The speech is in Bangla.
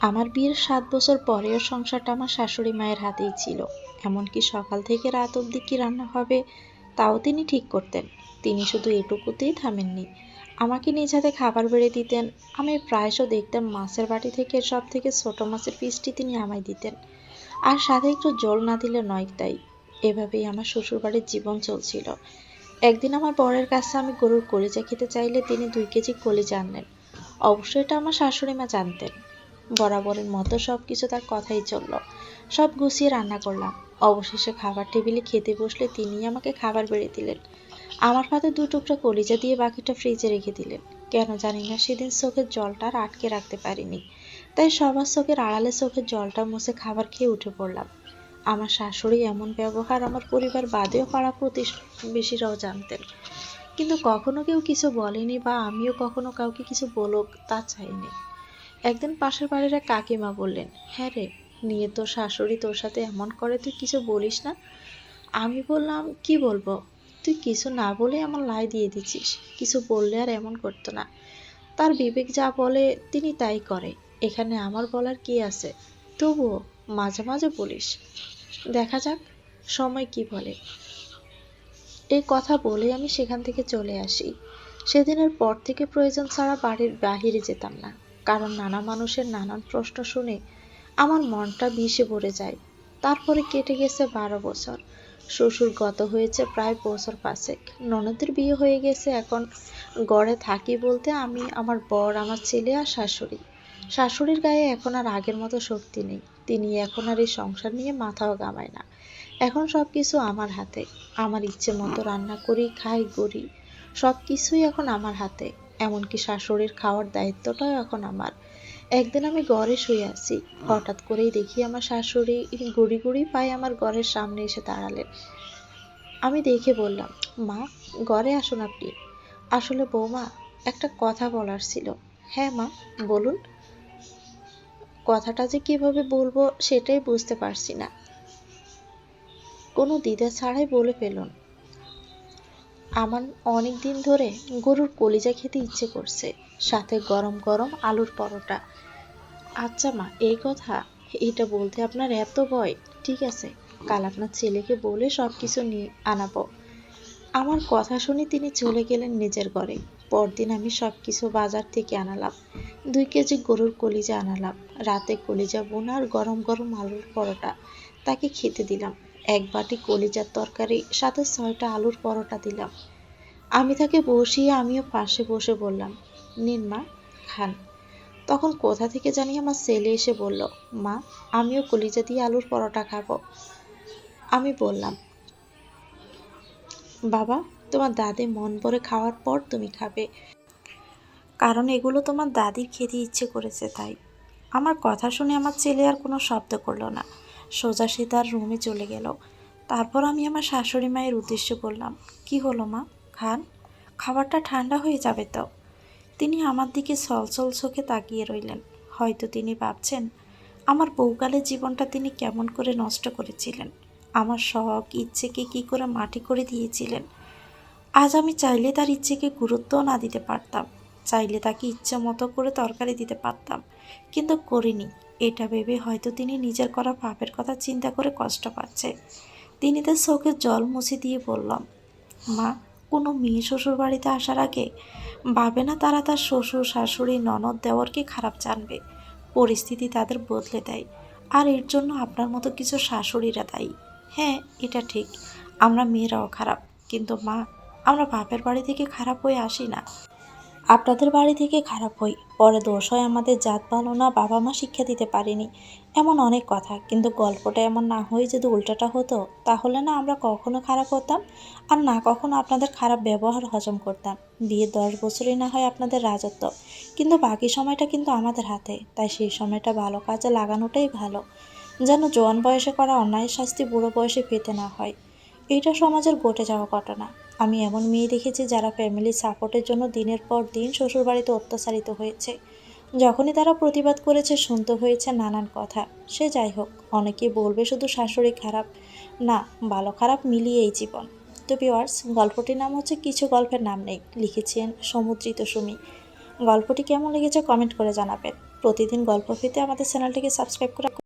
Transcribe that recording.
আমার বিয়ের সাত বছর পরেও সংসারটা আমার শাশুড়ি মায়ের হাতেই ছিল। এমনকি সকাল থেকে রাত অবধি কি রান্না হবে, তাও তিনি ঠিক করতেন। তিনি শুধু এটুকুতেই থামেননি। আমাকে নিজ হাতে খাবার বেড়ে দিতেন। আমি প্রায়শ দেখতাম মাছের বাটি থেকে সব থেকে ছোট মাছের পিসটি তিনি আমায় দিতেন। আর সাথে একটু জল না দিলে নয় তাই। এভাবেই আমার শ্বশুরবাড়ির জীবন চলছিল। একদিন আমার বরের কাছে আমি গরুর কলিজা খেতে চাইলে তিনি দুই কেজি কলিজা আনলেন। অবশ্যই এটা আমার শাশুড়ি মা জানতেন। বরাবরের মতো সব কিছু তার কথাই চলল। সব গুছিয়ে রান্না করলাম। অবশেষে খাবার টেবিলে খেতে বসলে তিনিই আমাকে খাবার বেড়ে দিলেন। আমার পাতে দু টুকরা কলিজা দিয়ে বাকিটা ফ্রিজে রেখে দিলেন। কেন জানি না সেদিন চোখের জলটা আর আটকে রাখতে পারিনি। তাই সবার চোখের আড়ালে চোখের জলটা মুছে খাবার খেয়ে উঠে পড়লাম। আমার শাশুড়ি এমন ব্যবহার আমার পরিবার বাদেও পাড়া প্রতিবেশীরাও জানতেন। কিন্তু কখনো কেউ কিছু বলেনি বা আমিও কখনো কাউকে কিছু বলুক তা চাইনি। একদিন পাশের বাড়ির এক কাকিমা বললেন হ্যাঁ রে, নিয়ে তোর শাশুড়ি তোর সাথে এমন করে, তুই কিছু বলিস না? আমি বললাম, কি বলব? তুই কিছু না বলে আমার লাই দিয়ে দিচ্ছিস, কিছু বললে আর এমন করতো না। তার বিবেক যা বলে, তিনি তাই করে। এখানে আমার বলার কি আছে? তবুও মাঝে মাঝে বলিস। দেখা যাক, সময় কি বলে। এই কথা বলে আমি সেখান থেকে চলে আসি। সেদিনের পর থেকে প্রয়োজন ছাড়া বাড়ির বাহিরে যেতাম না। কারণ নানা মানুষের নানান প্রশ্ন শুনে আমার মনটা বিষে ভরে যায়। তারপরে কেটে গেছে বারো বছর। শ্বশুর গত হয়েছে প্রায় বছর পাঁচেক। ননদের বিয়ে হয়ে গেছে এখন। গড়ে থাকি বলতে আমি আমার বর, আমার ছেলে আর শাশুড়ি। শাশুড়ির গায়ে এখন আর আগের মতো শক্তি নেই। তিনি এখন আর এই সংসার নিয়ে মাথাও গামায় না। এখন সব কিছু আমার হাতে। আমার ইচ্ছে মতো রান্না করি, খাই গড়ি সব কিছুই এখন আমার হাতে। এমনকি শাশুড়ির খাওয়ার দায়িত্বটাও এখন আমার। একদিন আমি ঘরে শুয়ে আছি। হঠাৎ করেই দেখি আমার শাশুড়ি গুড়ি গুড়ি পায়ে আমার ঘরের সামনে এসে দাঁড়ালেন। আমি দেখে বললাম, মা, ঘরে আসুন আপনি। আসলে বৌমা, একটা কথা বলার ছিল। হ্যাঁ মা, বলুন। কথাটা যে কীভাবে বলব সেটাই বুঝতে পারছি না। কোনো দ্বিধা ছাড়াই বলে ফেলুন। আমার অনেক দিন ধরে গরুর কলিজা খেতে ইচ্ছে করছে, সাথে গরম গরম আলুর পরোটা। আচ্ছা মা, এই কথা, এটা বলতে আপনার এত ভয়। ঠিক আছে, কাল আপনার ছেলেকে বলে সব কিছু নিয়ে আনাবো। আমার কথা শুনে তিনি চলে গেলেন নিজের ঘরে। পরদিন আমি সব কিছু বাজার থেকে আনালাম। দুই কেজি গরুর কলিজা আনালাম। রাতে কলিজা বোনা আর গরম গরম আলুর পরোটা। তাকে খেতে দিলাম। এক বাটি কলিজার তরকারি, সাথে ছয়টা আলুর পরোটা দিলাম। আমি তাকে বসিয়ে আমিও পাশে বসে বললাম, নিন মা, খান। তখন কোথা থেকে জানি আমার ছেলে এসে বলল, মা, আমিও কলিজা দিয়ে আলুর পরোটা খাব। আমি বললাম, বাবা, তোমার দাদি মন ভরে খাওয়ার পর তুমি খাবে। কারণ এগুলো তোমার দাদির খেতে ইচ্ছে করেছে তাই। আমার কথা শুনে আমার ছেলে আর কোনো শব্দ করল না। সোজা সে তার রুমে চলে গেল। তারপর আমি আমার শাশুড়ি মায়ের উদ্দেশ্যে বললাম, কি হলো মা? খান? খাবারটা ঠান্ডা হয়ে যাবে তো? তিনি আমার দিকে ছলছল চোখে তাকিয়ে রইলেন। হয়তো তিনি ভাবছেন, আমার বউকালের জীবনটা তিনি কেমন করে নষ্ট করেছিলেন? আমার শখ, ইচ্ছেকে কি করে মাটি করে দিয়েছিলেন? আজ আমি চাইলে তার ইচ্ছেকে গুরুত্বও না দিতে পারতাম। চাইলে তাকে ইচ্ছে মতো করে তরকারি দিতে পারতাম, কিন্তু করিনি। এটা ভেবে হয়তো তিনি নিজের করা পাপের কথা চিন্তা করে কষ্ট পাচ্ছে। তিনি তার চোখের জল মুছে দিয়ে বললাম মা, কোনো মেয়ে শ্বশুর বাড়িতে আসার আগে ভাবে না তারা তার শ্বশুর, শাশুড়ি, ননদ দেওয়ারকে খারাপ জানবে। পরিস্থিতি তাদের বদলে দেয়। আর এর জন্য আপনার মতো কিছু শাশুড়িরা দায়ী। হ্যাঁ এটা ঠিক, আমরা মেয়েরাও খারাপ। কিন্তু মা, আমরা বাপের বাড়ি থেকে খারাপ হয়ে আসি না। আপনাদের বাড়ি থেকে খারাপ হই, পরে দোষ হয় আমাদের জাত ভালো না, বাবা মা শিক্ষা দিতে পারিনি। এমন অনেক কথা, কিন্তু গল্পটা এমন না হয়ে যদি উল্টাটা হতো, তাহলে না আমরা কখনো খারাপ হতাম আর না কখনো আপনাদের খারাপ ব্যবহার হজম করতাম। বিয়ে দশ বছরই না হয় আপনাদের রাজত্ব, কিন্তু বাকি সময়টা কিন্তু আমাদের হাতে, তাই সেই সময়টা ভালো কাজে লাগানোটাই ভালো। যেন জোয়ান বয়সে করা অন্যায় শাস্তি বুড়ো বয়সে পেতে না হয়, এইটা সমাজের ঘটে যাওয়া ঘটনা। আমি এমন মেয়ে দেখেছি যারা ফ্যামিলির সাপোর্টের জন্য দিনের পর দিন শ্বশুরবাড়িতে অত্যাচারিত হয়েছে। যখনই তারা প্রতিবাদ করেছে, শুনতে হয়েছে নানান কথা। সে যাই হোক, অনেকে বলবে শুধু শাশুড়ি খারাপ। না, ভালো খারাপ মিলিয়েই জীবন। তো ভিওয়ার্স গল্পটির নাম হচ্ছে কিছু গল্পের নাম নেই লিখেছেন সমুদ্রিত সুমি। গল্পটি কেমন লেগেছে কমেন্ট করে জানাবেন। প্রতিদিন গল্প পেতে আমাদের চ্যানেলটিকে সাবস্ক্রাইব করে